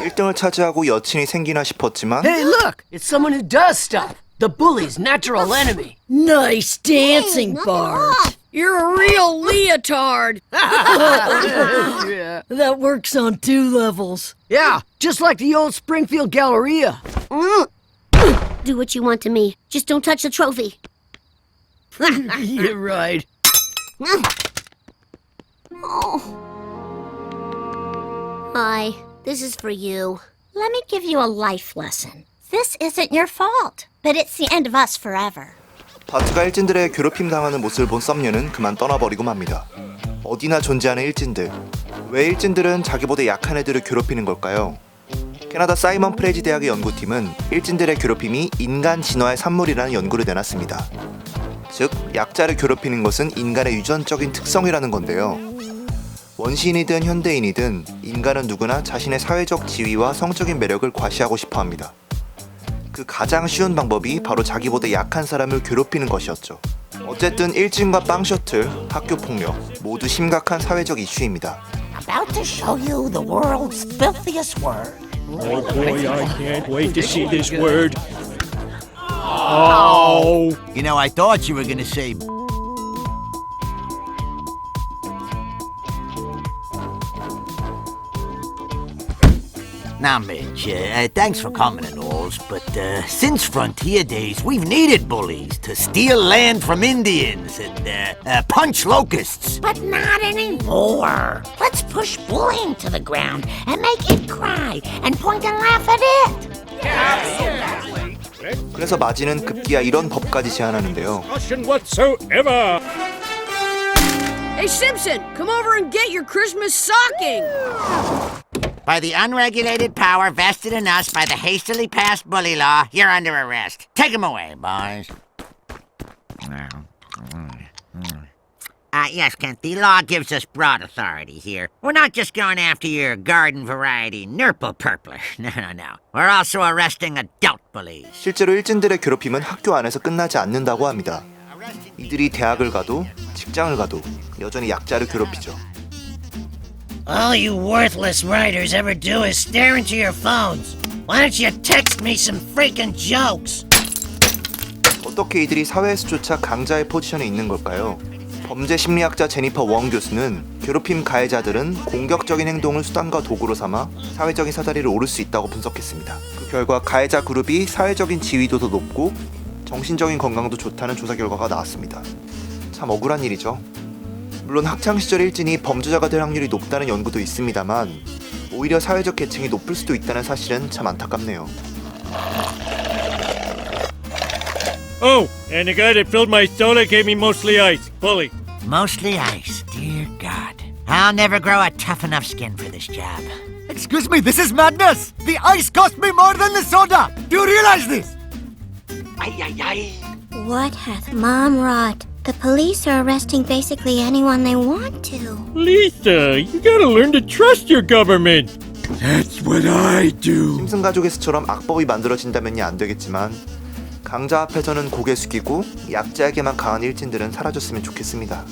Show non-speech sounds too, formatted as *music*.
1등을 차지하고 여친이 생기나 싶었지만 Hey, look! It's someone who does stuff. The bully's natural enemy. Nice dancing, knock it Bart. off. You're a real leotard. *laughs* yeah. That works on two levels. Yeah, just like the old Springfield Galleria. Do what you want to me. Just don't touch the trophy. *laughs* You're right. *laughs* Hi, This is for you. Let me give you a life lesson. This isn't your fault, but it's the end of us forever. 바트가 일진들의 괴롭힘 당하는 모습을 본 썸녀는 그만 떠나버리고 맙니다. 어디나 존재하는 일진들. 왜 일진들은 자기보다 약한 애들을 괴롭히는 걸까요? 캐나다 사이먼 프레지 대학의 연구팀은 일진들의 괴롭힘이 인간 진화의 산물이라는 연구를 내놨습니다. 즉, 약자를 괴롭히는 것은 인간의 유전적인 특성이라는 건데요. 원시인이든 현대인이든 인간은 누구나 자신의 사회적 지위와 성적인 매력을 과시하고 싶어 합니다. 그 가장 쉬운 방법이 바로 자기보다 약한 사람을 괴롭히는 것이었죠. 어쨌든 일진과 빵 셔틀, 학교 폭력 모두 심각한 사회적 이슈입니다. About to show you the world's filthiest word. Oh boy, I can't wait to see this word. Oh. You know, I thought you were gonna say. Now, Mitch, uh, uh, thanks for coming and alls, but uh, since frontier days, we've needed bullies to steal land from Indians and uh, uh, punch locusts. But not anymore. Let's push bullying to the ground and make it cry and point and laugh at it. 그래서 마지는 급기야 이런 법까지 제안하는데요. Caution whatsoever. Hey, Simpson, come over and get your Christmas stocking. By the unregulated power vested in us by the hastily passed bully law, you're under arrest. Take him away, boys. Uh, yes, Kent, the law gives us broad authority here. We're not just going after your garden variety nurple purpler. No, no, no. We're also arresting adult bullies. 실제로 일진들의 괴롭힘은 학교 안에서 끝나지 않는다고 합니다. 이들이 대학을 가도 직장을 가도 여전히 약자를 괴롭히죠. All you worthless writers ever do is stare into your phones. Why don't you text me some freaking jokes? 어떻게 이들이 사회에서조차 강자의 포지션에 있는 걸까요? 범죄 심리학자 제니퍼 웡 교수는 괴롭힘 가해자들은 공격적인 행동을 수단과 도구로 삼아 사회적인 사다리를 오를 수 있다고 분석했습니다. 그 결과 가해자 그룹이 사회적인 지위도 더 높고 정신적인 건강도 좋다는 조사 결과가 나왔습니다. 참 억울한 일이죠. 물론 학창 시절 일진이 범죄자가 될 확률이 높다는 연구도 있습니다만 오히려 사회적 계층이 높을 수도 있다는 사실은 참 안타깝네요. Oh, and the guy that filled my soda gave me mostly ice. Bully. Mostly ice, dear God. I'll never grow a tough enough skin for this job. Excuse me, this is madness! The ice cost me more than the soda! Do you realize this? What hath mom wrought? The police are arresting basically anyone they want to. Lisa, you gotta learn to trust your government. That's what I do. 짐승 가족에서처럼 악법이 만들어진다면야 안 되겠지만 강자 앞에서는 고개 숙이고 약자에게만 강한 일진들은 사라졌으면 좋겠습니다.